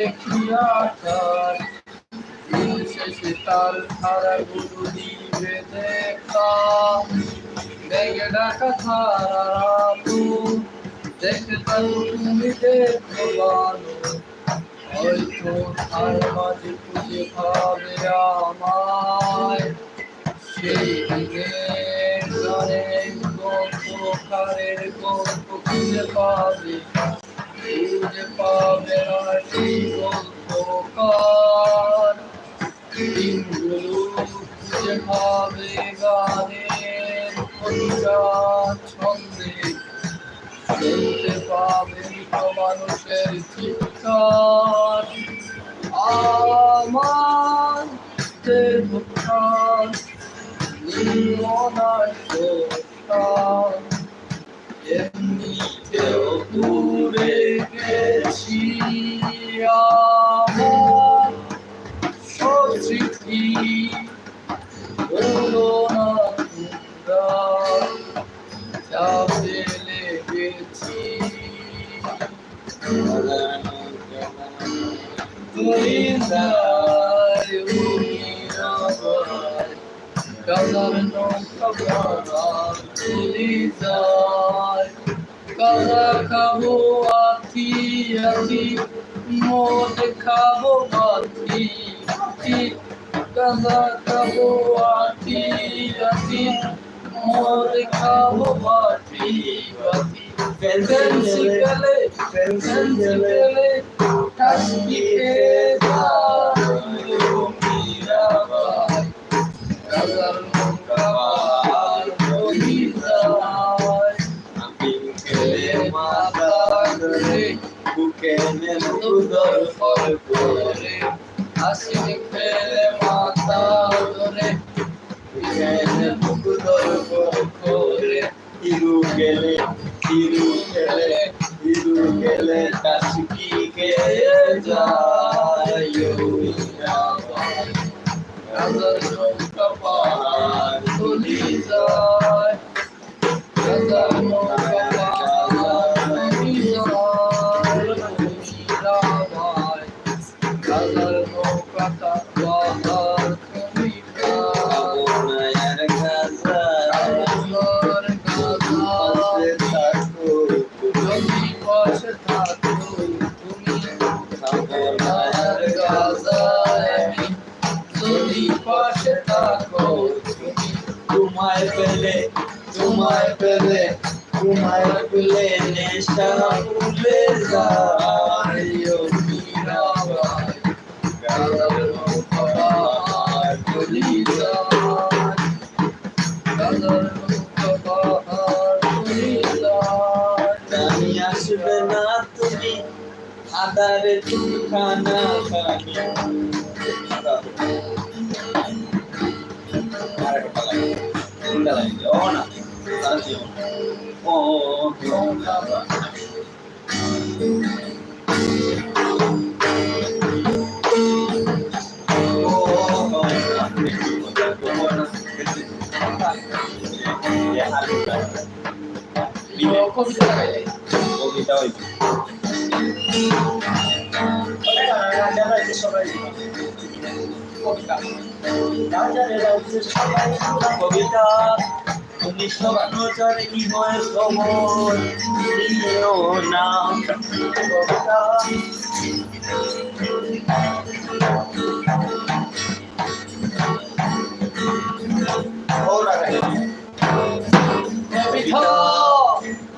দেখিয়া তার দিন শেষে তার ধারা গুরু দিবে দেখা দেখে ডাকা ধারা দেখে তার তুমি দেখো ভালো হয়তো তার মাঝে খুঁজে পাবে আমায় সেই দিনের গানের গল্পকারের গল্প খুঁজে খুঁজে পাবে না গল্পকার দিনগুলো খুঁজে পাবে গানের ছন্দে শুনতে পাবে মানুষের চিৎকার আমার দেবতার নির্মনার আমার স্মৃতি হলো না তোমরা যা ফেলে গেছি তুমি যায় উনিরাবার কালার নৌকা চলি যায় আথি মদ খাব আথি কালা খাব আথি আথি মদ খাব বাথি বাথি ফেন্সি গেলে ফেন্সি গেলে কাশি খেয়ে ফল হাসি খেলে মাথা ধরে খেলে উদর ফল করে গেলে হিরু গেলে হিরু গেলে কাশকি পাহাড় যায় তোমায় পেলে তোমায় পেলে নেশা ভুলে যায় মীরাবাই কালার নৌকা পাহাড় চলি যায় কালার নৌকা পাহাড় চলি যায় জানি আসবে না কবিতা গাইলে কবিতা ওই কবিতা কি হয় খবর নিও না।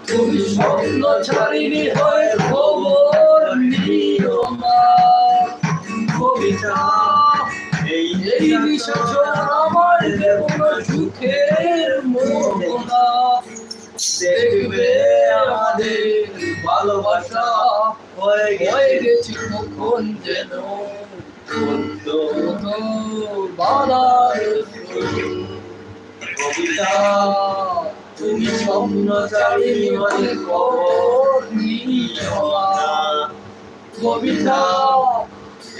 তুমি স্বপ্ন ছাড়িনি হয়ে আমাদের ভালোবাসা হয়ে গেছে কখন যেন। কবিতা তুমি স্বপ্ন চালিয়ে মানে খবর কবিতা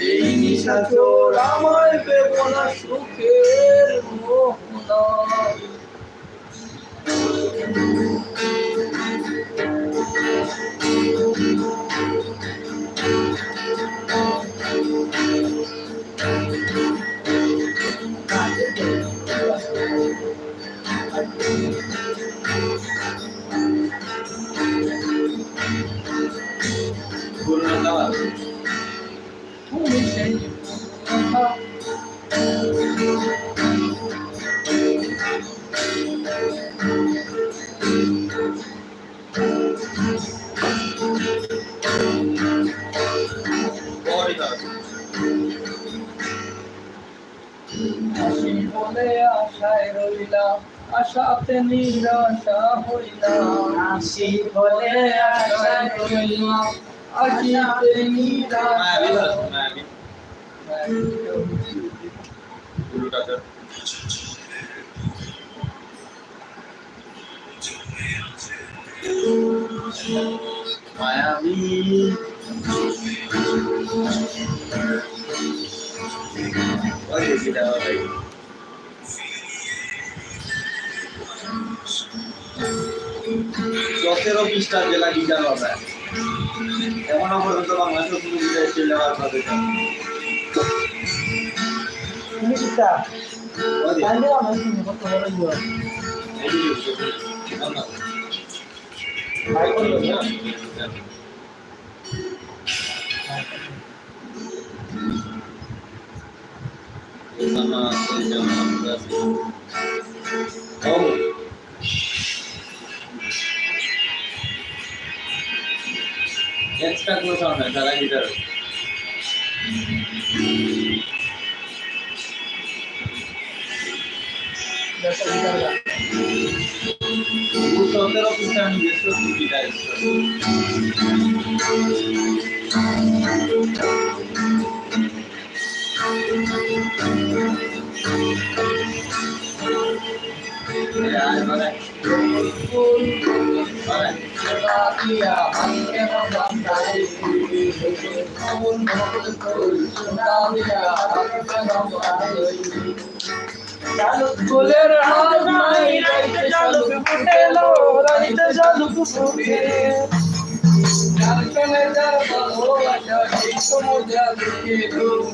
এই নিশাচর আমায় বেবনা সুখের মোহনা হাসি বলে আশায় রইলাম আশাতে নিরাশা হইলাম হাসি বলে আশায় রইলাম মায়াবী নিরাশা মায়াবী। সতেরো পৃষ্ঠা জেলা গিটার হবে। এখনও পর্যন্ত বাংলাদেশের কোনো গিটার না। তুমি কিতা ওই যে, তাইলে আমার তুমি কত বড় ইয়ে এই যে, বল না। ভাই বললো না Sama saja kasih. Oh. Extra close on salah gitar. দশটা গিটার গা Bu sotero kita ni biasa tu kita Mana? ফুলের হাত নাই, রাইতে শালুক ফুটেলো রাইতে শালুক ফুটে কালকে যার ভালোবাসা, সেই সমুদ্রা দিকে ফুলের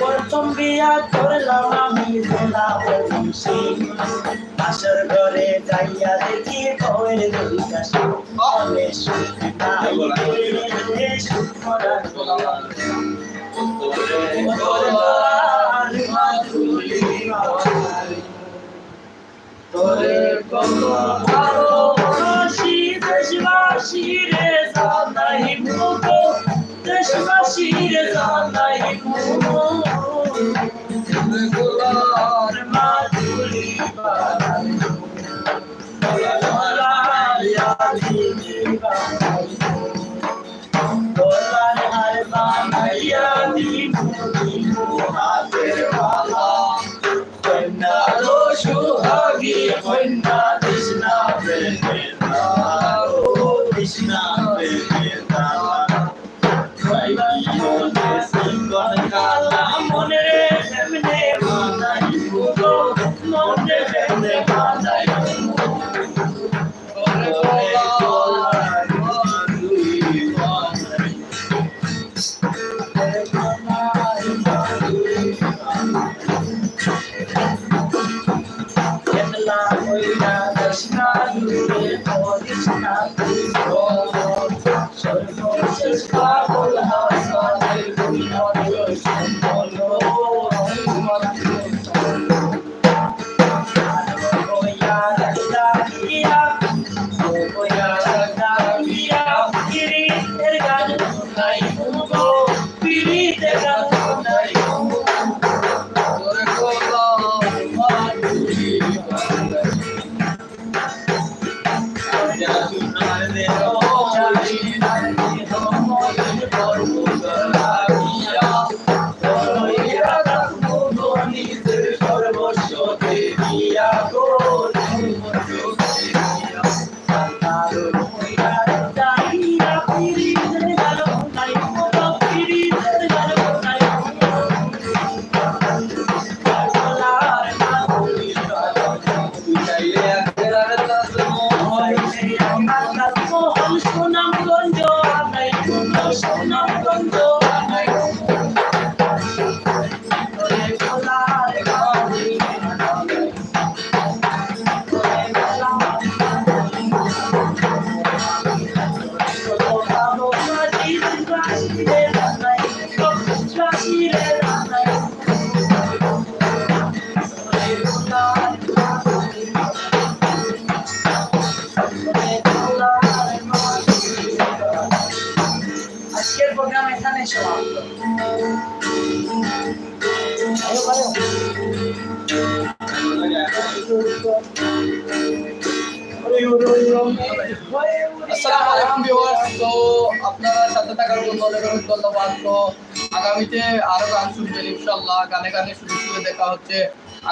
প্রথম বিয়া করলাম আমি ভোলা বংশী আসর ঘরে যাইয়া দেখি বউয়ের দুই কাশি অনে সুখ নাই সুখ করার তোর মাধুরী কৃষ্ণা দূরে কৃষ্ণা দূর সর্বশেষ পাগল হয় 端走 আসসালামু আলাইকুম ভিউয়ার্স। তো আপনারা সাথে থাকার জন্য অনেক অনেক ধন্যবাদ। তো আগামীতে আরও গান শুনবেন ইনশাল্লাহ গানে গানে শুরু শুরু দেখা হচ্ছে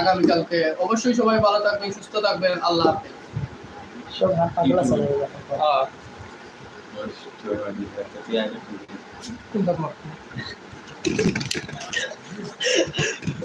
আগামীকালকে। অবশ্যই সবাই ভালো থাকবেন সুস্থ থাকবেন। আল্লাহ হাফেজ। সব হাত পাগলা চলে যাবে আহ, Cuidado.